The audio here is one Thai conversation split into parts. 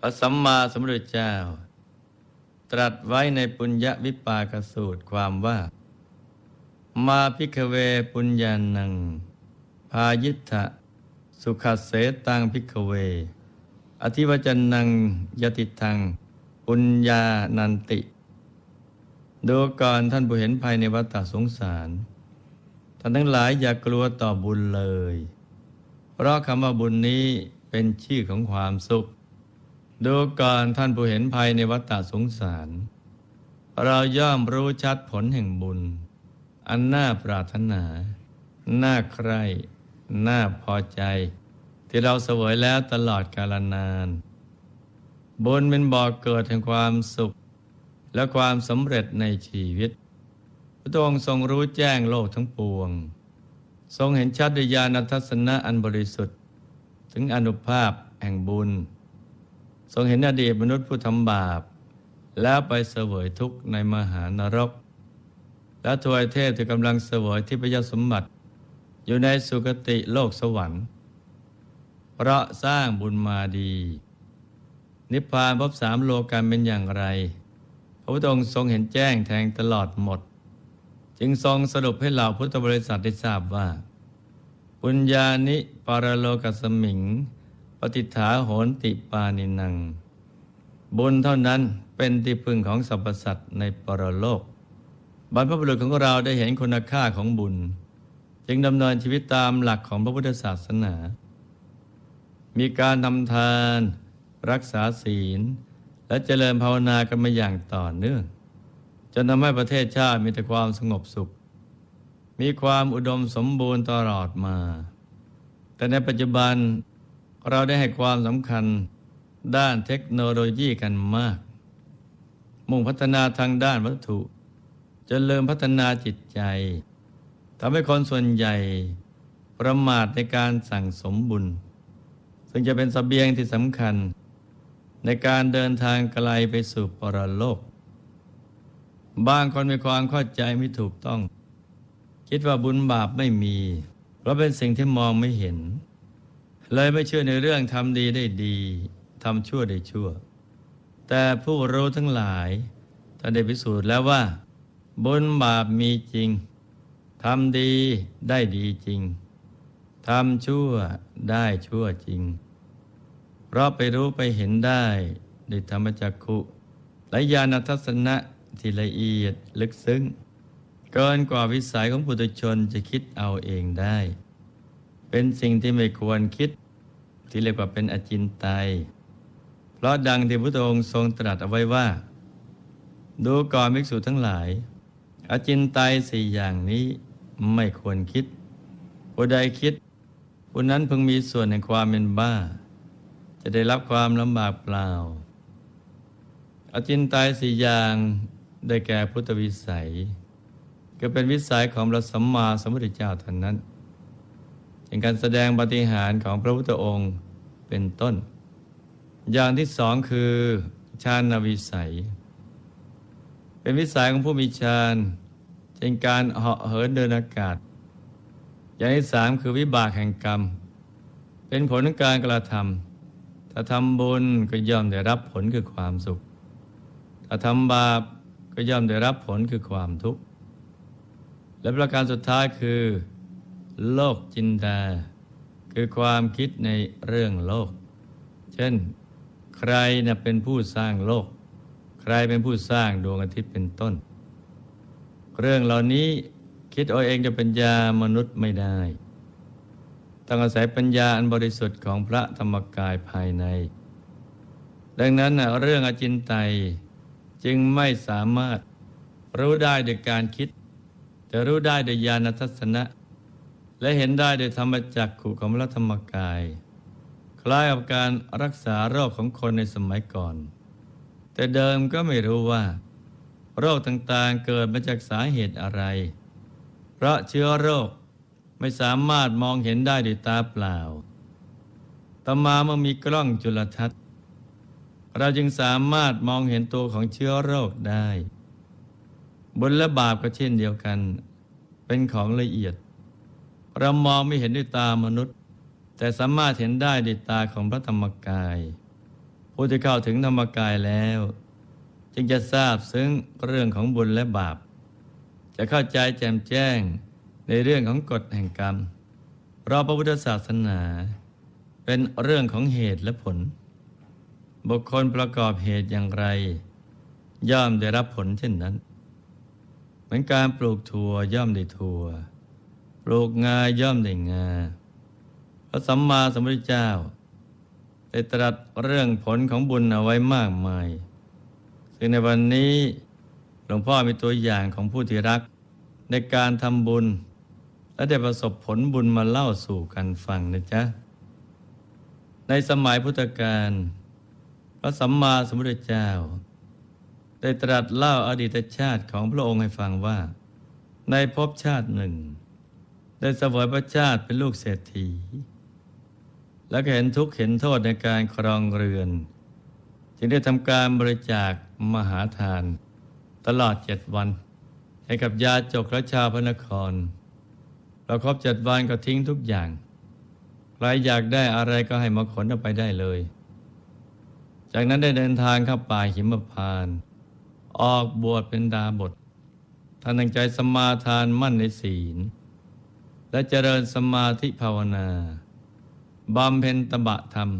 พระสัมมาสัมพุทธเจ้า ตรัสไว้ในปุญญวิปากสูตรความว่า มาพิกเวปุญญานัง พายิทธะสุขเสตังพิกเว อธิวจนังยติทัง ปุญญานันติ ดูก่อนท่านผู้เห็นภายในวัฏสงสาร ท่านทั้งหลายอย่ากลัวต่อบุญเลย เพราะคำว่าบุญนี้เป็นชื่อของความสุข ดูก่อนท่านผู้เห็นภายในวัฏฏสงสาร เราย่อมรู้ชัดผลแห่งบุญ อันน่าปรารถนา น่าใคร่น่าพอใจ ที่เราเสวยแล้วตลอดกาลนานบุญเป็นบ่อกเกิดแห่งความสุข และความสำเร็จในชีวิต พระองค์ทรงรู้แจ้งโลกทั้งปวง ทรงเห็นชัดด้วยญาณทัศนะอันบริสุทธิ์ ถึงอนุภาพแห่งบุญ ทรงเห็นอดีตมนุษย์ผู้ทำบาป แล้วไปเสวยทุกข์ในมหานรก และทวยเทพที่กำลังเสวยที่พยสมบัติ อยู่ในสุคติโลกสวรรค์ เพราะสร้างบุญมาดี นิพพานพบสามโลกันเป็นอย่างไร พระพุทธองค์ทรงเห็นแจ้งแทงตลอดหมด จึงทรงสรุปให้เหล่าพุทธบริษัทได้ทราบว่าปุญญานิปารโลกัสมิง ปฏิฐาโหนติปานินัง บุญเท่านั้นเป็นที่พึ่งของสรรพสัตว์ในปรโลก บรรพบุรุษของเราได้เห็นคุณค่าของบุญ จึงดำเนินชีวิตตามหลักของพระพุทธศาสนา มีการทำทาน รักษาศีล และเจริญภาวนากันมาอย่างต่อเนื่องจนทำให้ประเทศชาติมีแต่ความสงบสุข มีความอุดมสมบูรณ์ตลอดมา แต่ในปัจจุบัน เราได้ให้ความสำคัญด้านเทคโนโลยีกันมาก มุ่งพัฒนาทางด้านวัตถุจนเริ่มพัฒนาจิตใจทำให้คนส่วนใหญ่ประมาทในการสั่งสมบุญ ซึ่งจะเป็นสเสบียงที่สำคัญ ในการเดินทางไกลไปสู่ปรโลก บางคนมีความเข้าใจไม่ถูกต้อง คิดว่าบุญบาปไม่มี เพราะเป็นสิ่งที่มองไม่เห็น เลยไม่เชื่อในเรื่องทำดีได้ดีทำชั่วได้ชั่ว แต่ผู้รู้ทั้งหลายท่านได้พิสูจน์แล้วว่า บุญบาปมีจริงทำดีได้ดีจริงทำชั่วได้ชั่วจริง เพราะไปรู้ไปเห็นได้ด้วยธรรมจักขุและญาณทัศนะที่ละเอียดลึกซึ้ง เกินกว่าวิสัยของปุถุชนจะคิดเอาเองได้ เป็นสิ่งที่ไม่ควรคิด ที่เรียกว่าเป็นอจินไตยเพราะดังที่พระองค์ทรงตรัสเอาไว้ว่า ดูก่อนภิกษุทั้งหลาย อจินไตยสี่อย่างนี้ไม่ควรคิดผู้ใดคิดผู้นั้นพึงมีส่วนในความเป็นบ้า จะได้รับความลำบากเปล่า อจินไตยสี่อย่างได้แก่พุทธวิสัย ก็เป็นวิสัยของพระสัมมาสัมพุทธเจ้าท่านนั้น เป็นการแสดงปฏิหารของพระพุทธองค์เป็นต้น อย่างที่สองคือฌานวิสัย เป็นวิสัยของผู้มีฌานเป็นการเหาะเหินเดินอากาศ อย่างที่สามคือวิบากแห่งกรรม เป็นผลของการกระทำถ้าทำบุญก็ย่อมได้รับผลคือความสุข ถ้าทำบาปก็ย่อมได้รับผลคือความทุกข์ และประการสุดท้ายคือ โลกจินดาคือความคิดในเรื่องโลก เช่น ใครนะเป็นผู้สร้างโลก ใครเป็นผู้สร้างดวงอาทิตย์เป็นต้น เรื่องเหล่านี้คิดเอาเองจะเป็นญามนุษย์ไม่ได้ต้องอาศัยปัญญาอันบริสุทธิ์ของพระธรรมกายภายใน ดังนั้นเรื่องอจินไตยจึงไม่สามารถรู้ได้โดยการคิด จะรู้ได้โดยญาณทัศนะ และเห็นได้โดยธรรมจักขุของพระธรรมกาย คล้ายกับการรักษาโรคของคนในสมัยก่อน แต่เดิมก็ไม่รู้ว่า โรคต่างๆเกิดมาจากสาเหตุอะไร เพราะเชื้อโรคไม่สามารถมองเห็นได้ด้วยตาเปล่า ต่อมาเมื่อมีกล้องจุลทรรศน์ เราจึงสามารถมองเห็นตัวของเชื้อโรคได้ บุญและบาปก็เช่นเดียวกัน เป็นของละเอียด เรามองไม่เห็นด้วยตามนุษย์ แต่สามารถเห็นได้ด้วยตาของพระธรรมกายผู้ที่เข้าถึงธรรมกายแล้ว จึงจะทราบซึ้งเรื่องของบุญและบาป จะเข้าใจแจ่มแจ้งในเรื่องของกฎแห่งกรรมเพราะพระพุทธศาสนา เป็นเรื่องของเหตุและผล บุคคลประกอบเหตุอย่างไร ย่อมได้รับผลเช่นนั้น เหมือนการปลูกถั่วย่อมได้ถั่ว ลูกงาย่อมได้งา พระสัมมาสัมพุทธเจ้าได้ตรัสเรื่องผลของบุญเอาไว้มากมาย ซึ่งในวันนี้หลวงพ่อมีตัวอย่างของผู้ที่รัก ในการทำบุญ และได้ประสบผลบุญมาเล่าสู่กันฟังนะจ๊ะ ในสมัยพุทธกาลพระสัมมาสัมพุทธเจ้า ได้ตรัสเล่าอดีตชาติของพระองค์ให้ฟังว่า ในภพชาติหนึ่ง ได้เสวยพระชาติเป็นลูกเศรษฐี และเห็นทุกข์เห็นโทษในการครองเรือน จึงได้ทำการบริจาคมหาทาน ตลอดเจ็ดวัน ให้กับยาจกและชาวพระนครเราครบเจ็ดวันก็ทิ้งทุกอย่างใครอยากได้อะไรก็ให้มาขนเอาไปได้เลย จากนั้นได้เดินทางเข้าป่าหิมพานต์ออกบวชเป็นดาบทท่านตั้งใจสมาทานมั่นในศีล และเจริญสมาธิภาวนาบำเพ็ญตบะธรรม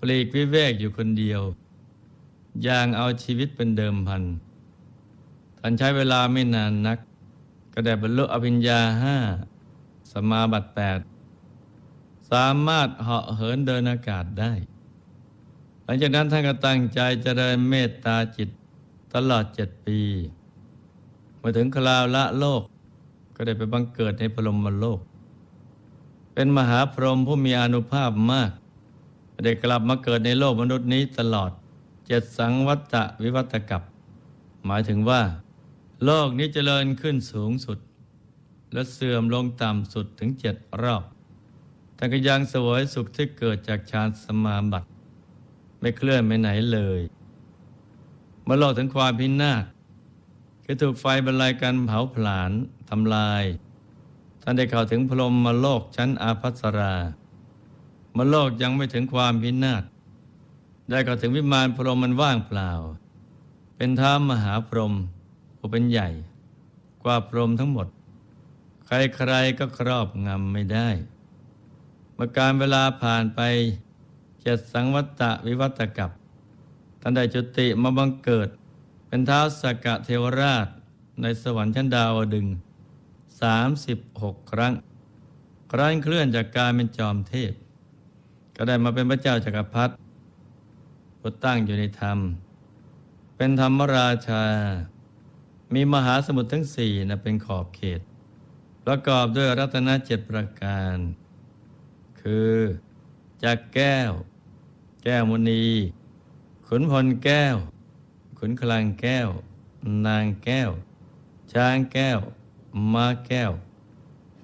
ปลีกวิเวกอยู่คนเดียว อย่างเอาชีวิตเป็นเดิมพันท่านใช้เวลาไม่นานนัก ก็ได้บรรลุอภิญญาห้าสมาบัติแปดสามารถเหาะเหินเดินอากาศได้ หลังจากนั้นท่านก็ตั้งใจเจริญเมตตาจิตตลอดเจ็ดปีมื่อถึงคราวละโลก ก็ได้ไปบังเกิดในพรหมโลก เป็นมหาพรหมผู้มีอนุภาพมาก ได้กลับมาเกิดในโลกมนุษย์นี้ตลอดเจ็ดสังวัตวิวัตกับ หมายถึงว่า โลกนี้เจริญขึ้นสูงสุด และเสื่อมลงต่ำสุดถึงเจ็ดรอบท่านก็ยังสวยสุขที่เกิดจากฌานสมาบัติ ไม่เคลื่อนไปไหนเลยเมื่อโลกถึงความพินาศ คือถูกไฟบรรลัยการเผาผลาญทำลาย ท่านได้เข้าถึงพรหมโลกชั้นอาภัสรามโลกยังไม่ถึงความพินาศได้เข้าถึงวิมานพรมมันว่างเปล่า เป็นท้ามหาพรหมผู้เป็นใหญ่ กว่าพรหมทั้งหมด ใครๆก็ครอบงำไม่ได้เมื่อการเวลาผ่านไปเจ็ดสังวัตวิวัตกับท่านได้จุติมาบังเกิด เป็นท้าวสกกะเทวราชในสวรรค์ชั้นดาวดึงสามสิบหกครั้ง ครั้นเคลื่อนจากการเป็นจอมเทพ ก็ได้มาเป็นพระเจ้าจากักรพรรดิผู้ตั้งอยู่ในธรรม เป็นธรรมราชา มีมหาสมุทรทั้งสี่นะเป็นขอบเขต ประกอบด้วยรัตนเจ็ดประการ คือจากแก้ว แก้วมุนีขุนพลแก้ว ขุนคลังแก้ว นางแก้ว ช้างแก้ว ม้าแก้ว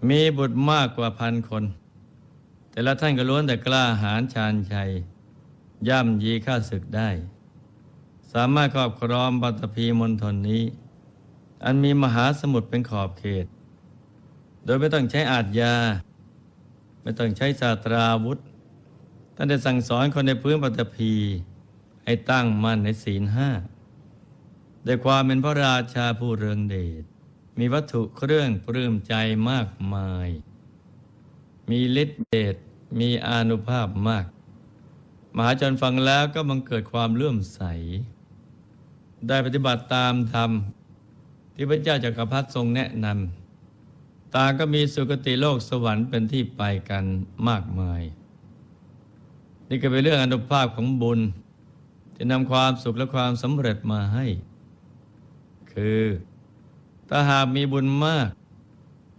มีบุตรมากกว่าพันคน แต่ละท่านก็ล้วนแต่กล้าหาญชาญชัย ย่ำยีข้าศึกได้ สามารถครอบครองปัตภีมณฑลนี้ อันมีมหาสมุทรเป็นขอบเขต โดยไม่ต้องใช้อาทยา ไม่ต้องใช้ศาสตราวุธท่านได้สั่งสอนคนในพื้นปัตภีให้ตั้งมั่นในศีลห้า ด้วยความเป็นพระราชาผู้เรืองเดช มีวัตถุเครื่องปลื้มใจมากมาย มีฤทธิเดช มีอานุภาพมาก มหาชนฟังแล้วก็บังเกิดความเลื่อมใส ได้ปฏิบัติตามธรรม ที่พระเจ้าจากักรพรรดิทรงแนะนำ ต่างก็มีสุคติโลกสวรรค์เป็นที่ไปกันมากมาย นี่ก็เป็นเรื่องอนุภาพของบุญที่นำความสุขและความสำเร็จมาให้ คือ ถ้าหากมีบุญมาก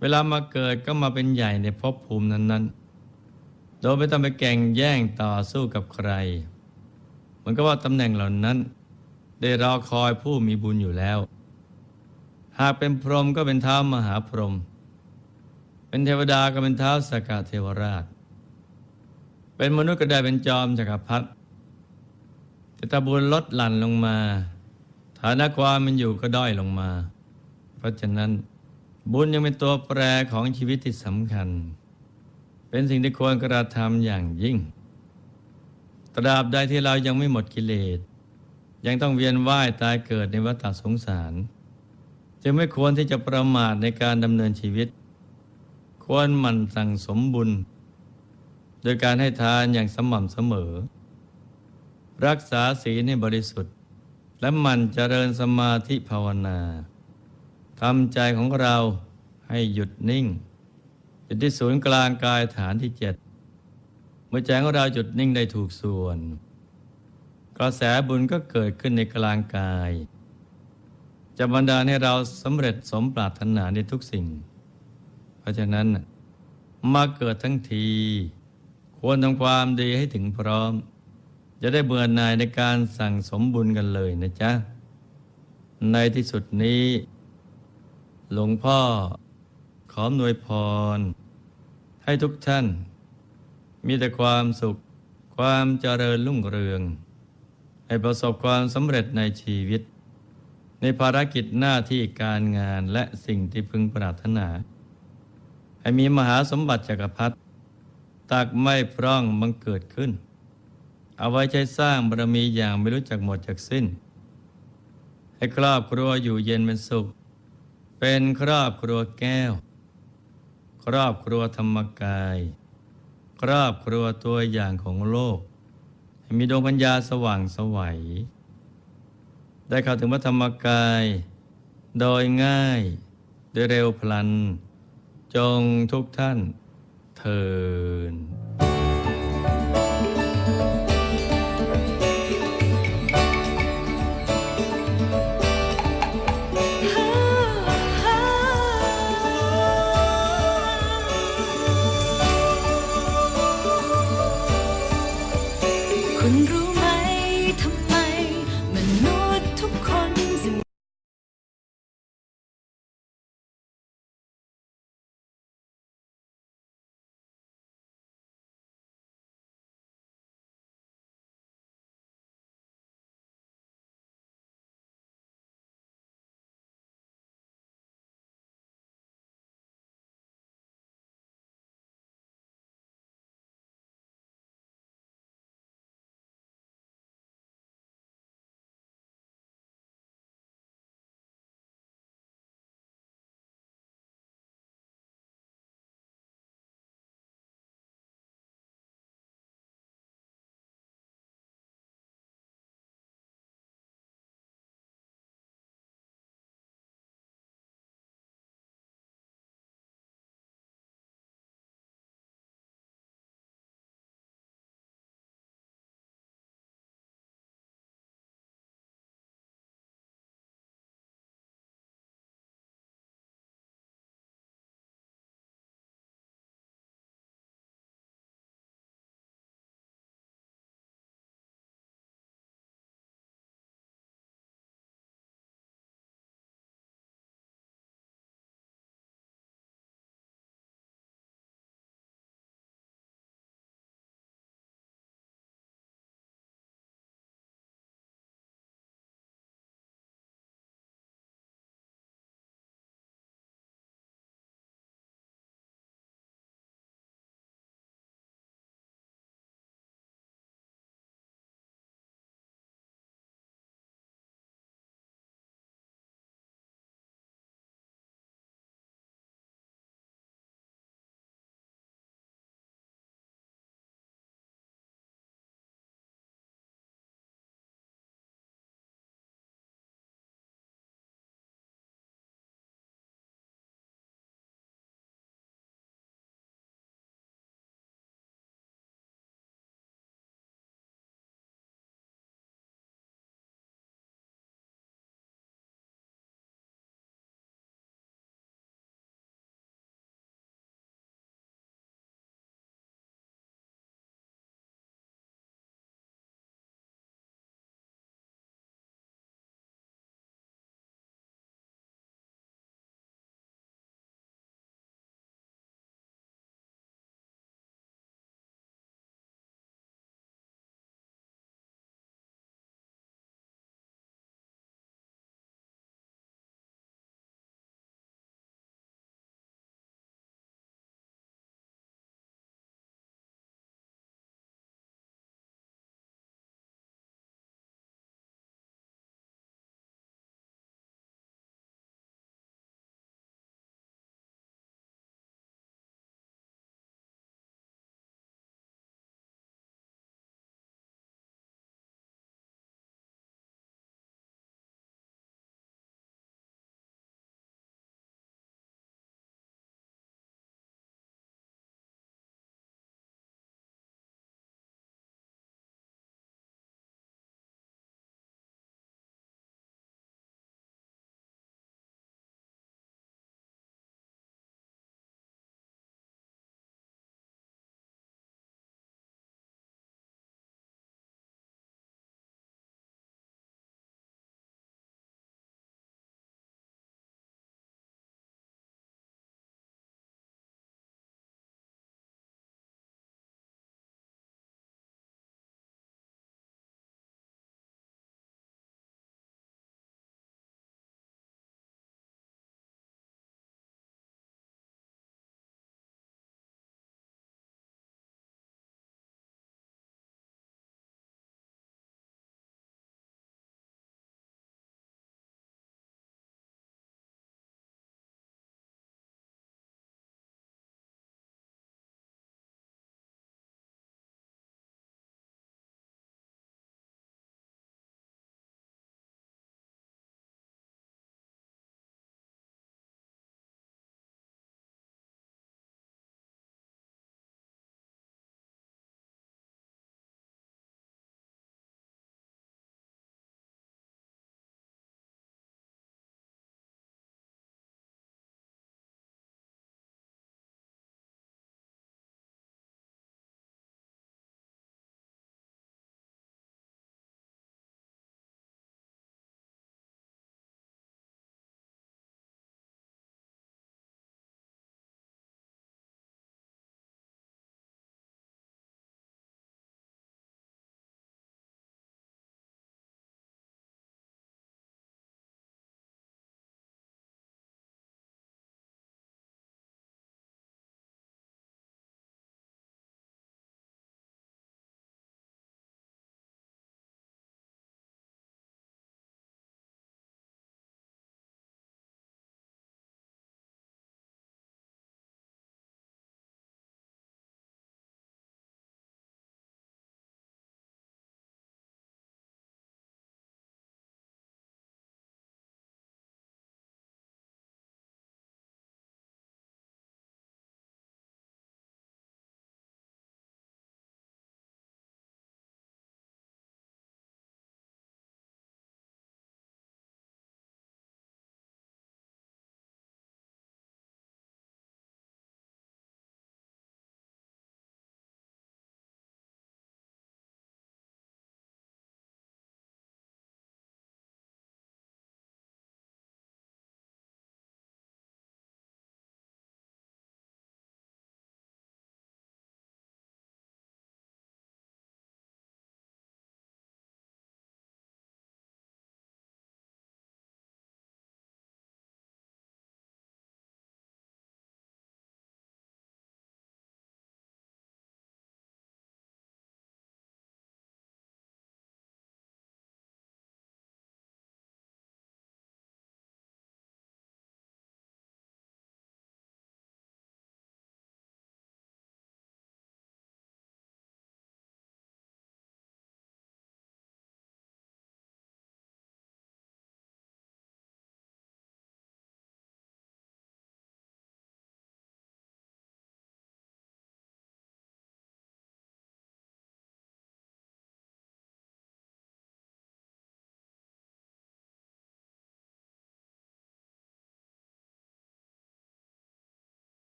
เวลามาเกิดก็มาเป็นใหญ่ในภพภูมินั้น ๆ โดยไม่ต้องไปแข่งแย่งต่อสู้กับใคร เหมือนกับว่าตำแหน่งเหล่านั้น ได้รอคอยผู้มีบุญอยู่แล้ว หากเป็นพรหมก็เป็นเท้ามหาพรหมเป็นเทวดาก็เป็นเท้าสกกาเทวราช เป็นมนุษย์ก็ได้เป็นจอมจักรพรรดิแต่ถ้าบุญลดหลั่นลงมา ฐานะความมันอยู่ก็ด้อยลงมา เพราะฉะนั้น บุญยังเป็นตัวแปรของชีวิตที่สำคัญ เป็นสิ่งที่ควรกระทำอย่างยิ่ง ตราบใดที่เรายังไม่หมดกิเลส ยังต้องเวียนว่ายตายเกิดในวัฏสงสาร จึงไม่ควรที่จะประมาทในการดำเนินชีวิต ควรหมั่นสั่งสมบุญ โดยการให้ทานอย่างสม่ำเสมอ รักษาศีลให้บริสุทธิ และมันเจริญสมาธิภาวนาทำใจของเราให้หยุดนิ่งอยู่ที่ศูนย์กลางกายฐานที่เจ็ดเมื่อใจของเราหยุดนิ่งได้ถูกส่วน กระแสบุญก็เกิดขึ้นในกลางกาย จะบันดาลให้เราสำเร็จสมปรารถนาในทุกสิ่ง เพราะฉะนั้นมาเกิดทั้งที ควรทำความดีให้ถึงพร้อม จะได้เบื่อหน่ายในการสั่งสมบุญกันเลยนะจ๊ะ ในที่สุดนี้ หลวงพ่อขอหน่วยพร ให้ทุกท่าน มีแต่ความสุข ความเจริญรุ่งเรือง ให้ประสบความสำเร็จในชีวิต ในภารกิจหน้าที่การงานและสิ่งที่พึงปรารถนา ให้มีมหาสมบัติจักรพรรดิตักไม่พร่องบังเกิดขึ้น เอาไว้ใช้สร้างบารมีอย่างไม่รู้จักหมดจากสิ้น ให้ครอบครัวอยู่เย็นเป็นสุข เป็นครอบครัวแก้ว ครอบครัวธรรมกาย ครอบครัวตัวอย่างของโลกให้มีดวงปัญญาสว่างสวัย ได้เข้าถึงพระธรรมกาย โดยง่าย โดยเร็วพลัน จงทุกท่านเทิน